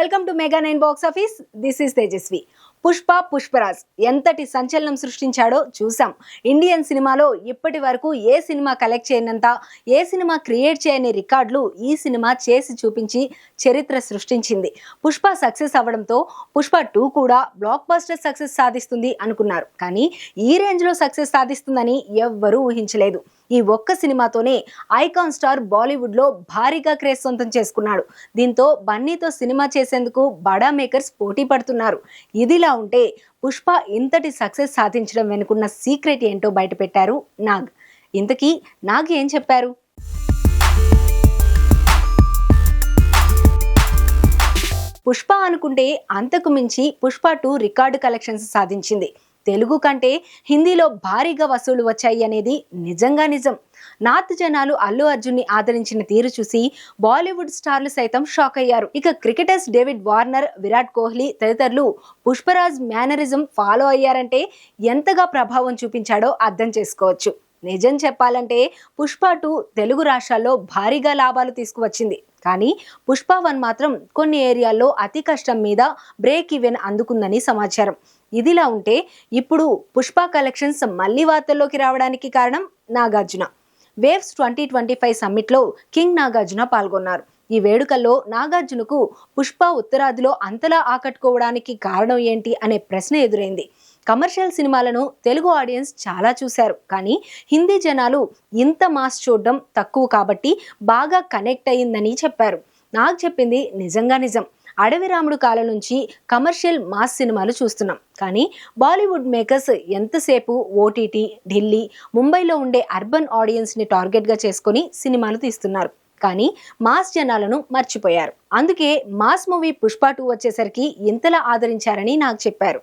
Welcome to mega nine box office. This is Tejaswi. Pushpa Pushparaj ఎంతటి సంచలనం సృష్టించాడో చూసాం ఇండియన్ సినిమాలో ఇప్పటి వరకు ఏ సినిమా కలెక్ట్ చేయనంత ఏ సినిమా క్రియేట్ చేయని రికార్డులు ఈ సినిమా చేసి చూపించి చరిత్ర సృష్టించింది. పుష్ప సక్సెస్ అవ్వడంతో పుష్ప టూ కూడా బ్లాక్ బస్టర్ సక్సెస్ సాధిస్తుంది అనుకున్నారు. కానీ ఈ రేంజ్లో సక్సెస్ సాధిస్తుందని ఎవ్వరూ ఊహించలేదు. ఈ ఒక్క సినిమాతోనే ఐకాన్ స్టార్ బాలీవుడ్లో భారీగా క్రేజ్ సొంతం చేసుకున్నాడు. దీంతో బన్నీతో సినిమా చేసేందుకు బడా మేకర్స్ పోటీ పడుతున్నారు. ఇదిలా ఉంటే పుష్ప ఇంతటి సక్సెస్ సాధించడం వెనుకున్న సీక్రెట్ ఏంటో బయటపెట్టారు నాగ్. ఇంతకీ నాగ్ ఏం చెప్పారు? పుష్ప అనుకుంటే అంతకు మించి పుష్ప టూ రికార్డు కలెక్షన్స్ సాధించింది. తెలుగు కంటే హిందీలో భారీగా వసూలు వచ్చాయి అనేది నిజంగా నిజం. నార్త్ జనాలు అల్లు అర్జున్ని ఆదరించిన తీరు చూసి బాలీవుడ్ స్టార్లు సైతం షాక్ అయ్యారు. ఇక cricketers David Warner Virat Kohli తదితరులు పుష్పరాజ్ మేనరిజం ఫాలో అయ్యారంటే ఎంతగా ప్రభావం చూపించాడో అర్థం చేసుకోవచ్చు. నిజం చెప్పాలంటే పుష్ప టూ తెలుగు రాష్ట్రాల్లో భారీగా లాభాలు తీసుకువచ్చింది. కానీ పుష్ప వన్ మాత్రం కొన్ని ఏరియాల్లో అతి కష్టం మీద బ్రేక్ ఈవెన్ అందుకుందని సమాచారం. ఇదిలా ఉంటే ఇప్పుడు పుష్ప కలెక్షన్స్ మళ్ళీ వార్తల్లోకి రావడానికి కారణం Nagarjuna. Waves twenty twenty five సమ్మిట్లో king Nagarjuna పాల్గొన్నారు. ఈ వేడుకల్లో నాగార్జునకు పుష్ప ఉత్తరాదిలో అంతలా ఆకట్టుకోవడానికి కారణం ఏంటి అనే ప్రశ్న ఎదురైంది. కమర్షియల్ సినిమాలను తెలుగు ఆడియన్స్ చాలా చూశారు. కానీ హిందీ జనాలు ఇంత మాస్ చూడడం తక్కువ కాబట్టి బాగా కనెక్ట్ అయ్యిందని చెప్పారు. నాకు చెప్పింది నిజంగా నిజం. అడవి రాముడు కాలం నుంచి కమర్షియల్ మాస్ సినిమాలు చూస్తున్నాం. కానీ బాలీవుడ్ మేకర్స్ ఎంతసేపు ఓటీటీ ఢిల్లీ ముంబైలో ఉండే అర్బన్ ఆడియన్స్ని టార్గెట్గా చేసుకొని సినిమాలు తీస్తున్నారు. కానీ మాస్ జనాలను మర్చిపోయారు. అందుకే మాస్ మూవీ పుష్ప టూ వచ్చేసరికి ఇంతలా ఆదరించారని నాకు చెప్పారు.